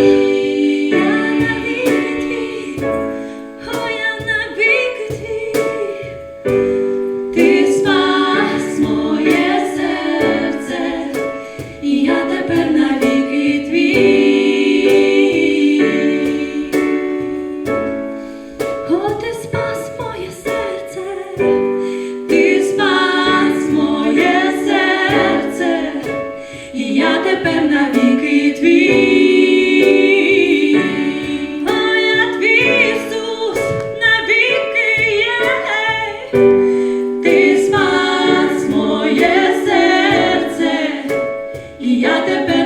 твій. Я тепер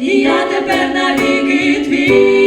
Я тепер навіки твій.